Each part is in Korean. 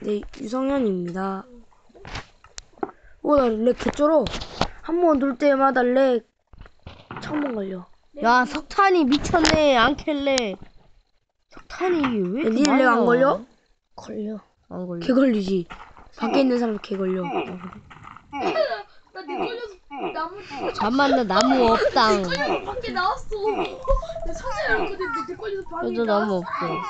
네, 유성현입니다. 오, 나렉 개쩔어. 한번돌 때마다 렉 처음 걸려. 야 석탄이 미쳤네 안 캘래 석탄이 왜 이렇게 니네 많이 렉안 나와? 걸려? 걸려 안 걸려 개 걸리지. 밖에 있는 사람 개 걸려. 나내 걸려서 나무 잠만 나 나무 없당 걸려서 밖에 나왔어. 내 찾아야 거든 내 걸려서 밖에 저도 나왔어. 나무 없어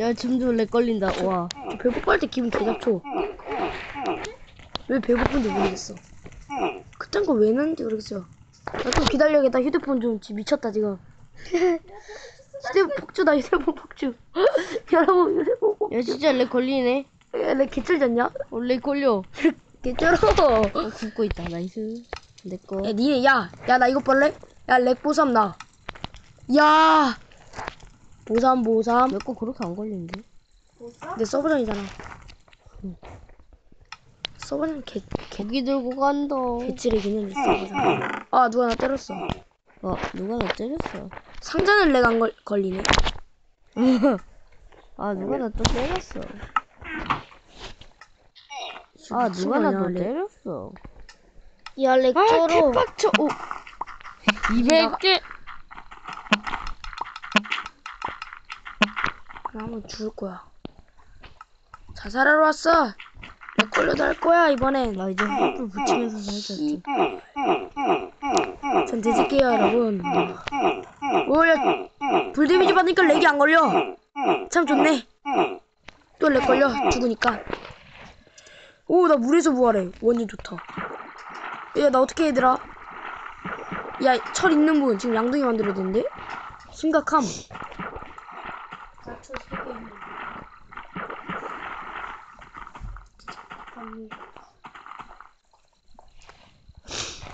야 점점 렉 걸린다 와 배고플 때 기분 개 잡쳐. 왜 배고픈지 모르겠어. 그딴 거 왜 넣는지 모르겠어요. 나좀 기다려야겠다. 휴대폰 좀 지- 미쳤다 지금. 휴대폰 폭주다 휴대폰 폭주. 여러분 휴대폰 폭주. 야 진짜 렉 걸리네 야, 내 개쩔졌냐? 어, 렉 걸려 개쩔어. 어 굽고 있다 나이스 내꺼 야 니네 야, 야 나 이거 볼래? 야 렉 보삼 나. 야. 보삼 보삼. 내꺼 그렇게 안 걸리는데 내 서버전이잖아. 서버전 개 고기 들고 간다 개찌리 개념 있어. 아 누가 나 때렸어. 어 누가 나 때렸어 상자는 렉안 걸리네. 아 누가 나 또 때렸어 아 누가 나또 렉. 때렸어 야, 렉 쩔어. 개빡쳐 오 200개 나 한번 죽을 거야. 자살하러 왔어. 렉 걸려도 할 거야 이번엔. 나 이제 횃불 붙이면서 살자 좀. 전 뒤질게요 여러분. 오야 불 데미지 받으니까 렉이 안 걸려. 참 좋네. 또 렉 걸려 죽으니까. 오 나 물에서 부활해. 완전 좋다. 야 나 어떻게 얘들아? 야 철 있는 분 지금 양동이 만들어야 되는데? 심각함.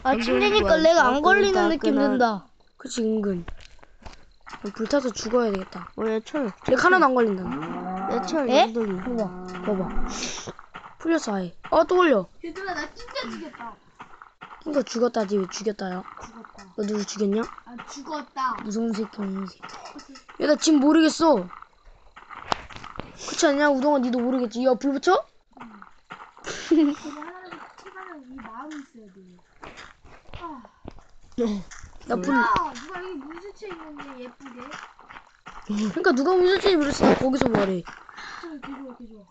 아 침대니까 내가 안 걸리는 느낌 든다 그치 은근. 불타서 죽어야 되겠다. 어야철 렉 하나도 안 걸린다. 내철 에? 양동이 봐봐 봐봐. 풀렸어 아예. 어또 걸려. 얘들아 나 진짜 죽였다. 그니까 죽었다지 왜 죽였다야? 죽었다. 너 누구 죽였냐? 아 죽었다. 무서운 새끼 무서운 새끼 야나 지금 모르겠어 그렇지 않냐 우동아 니도 모르겠지 야불 붙여? 그거 하나는 태가는 이 마음이 있어야 돼. 아, 야 누가 여기 물수채 있는데 예쁘게. 그러니까 누가 모르겠어 나 거기서 뭐하래 저 개좋아 개좋아.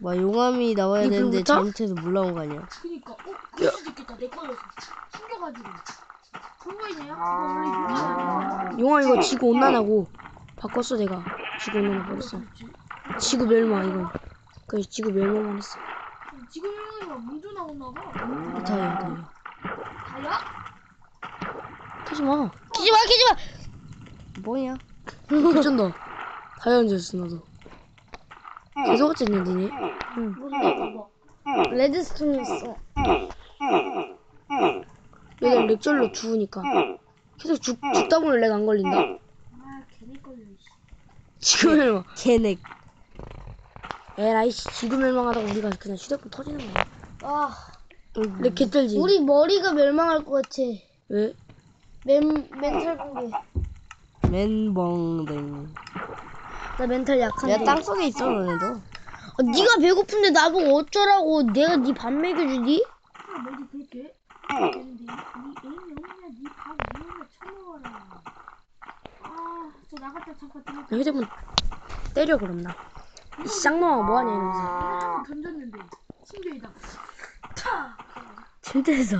와 용암이 나와야 이 되는데 불부터? 잘못해서 물 나온 거 아니야 그니까 어 그럴 수도 있겠다. 내 걸려서 숨겨가지고. 이거 원래 유관 아니야? 용아 이거 지구 온난화고 바꿨어 내가 지구 온난화 버렸어 지구 멸망 이건 그래서 지구 멸망만 했어 지금 형이가 문조 나오나 봐. 다이아 다이아 다야? 타지마. 키지마 키지마. 뭐냐 개쩐다. 다이아 얹었어 나도. 계속 어쨌냐 니네 뭔데 봐봐. 레드스톤이었어. 얘들 렉절로 죽으니까. 계속 죽, 죽다 보면 렉 안 걸린다? 아 개내 걸려. 씨. 지구 멸망 걔네 에라이 씨 지구 멸망하다가 우리가 그냥 휴대폰 터지는 거야 아렉 개쩔지 우리 머리가 멸망할 것 같아 왜? 멘 멘탈 붕괴 멘벙댕 나 멘탈 약한데 야 땅속에 있어 너네도 아, 네가 배고픈데 나보고 어쩌라고 내가 네 밥 먹여주니? 아 너도 그렇게 해? 되는데 니 애인이 없냐? 니밥 먹으면 처먹어라. 아저 나갔다 잠깐 들어. 나 휴대폰 때려 그럼 나이 쌍놈아 뭐하냐 이러면서 한번 던졌는데 침대에다가 차. 침대에서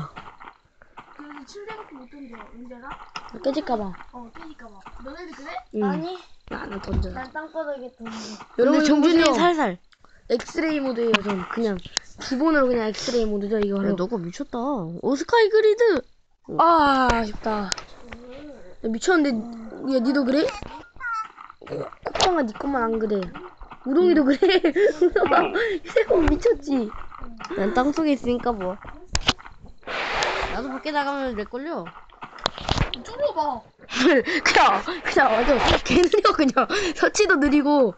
그래서 침대밖에 못 던져. 왠지 알아? 나 깨질까봐 어 깨질까봐. 너네들 그래? 응. 아니 나는 던져 난 땅바닥에 던져 여러분 근데 정준이 보세요. 살살 엑스레이 모드예요 전 그냥 기본으로 그냥 엑스레이 모드죠 이거 야 너가 미쳤다 오스카이 그리드 아 아쉽다 야, 미쳤는데 야 니도 그래? 콧방아 니 것만 안 그래 우동이도 그래. 우동아 휴대폰 미쳤지. 난 땅속에 있으니까 뭐. 나도 밖에 나가면 렉 걸려 쫄아봐. 그냥 그냥 완전 개 느려 그냥. 서치도 느리고.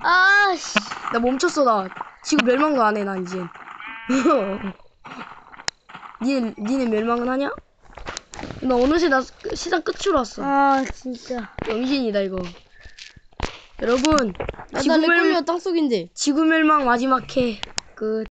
아씨. 나 멈췄어 나. 지금 멸망도 안 해 난 이제 니네 니네 멸망은 하냐? 나 어느새 나 시장 끝으로 왔어. 아 진짜. 영신이다 이거. 여러분 아, 지구 나렉 걸려 멸 땅속인데. 지구 멸망 마지막 회 끝.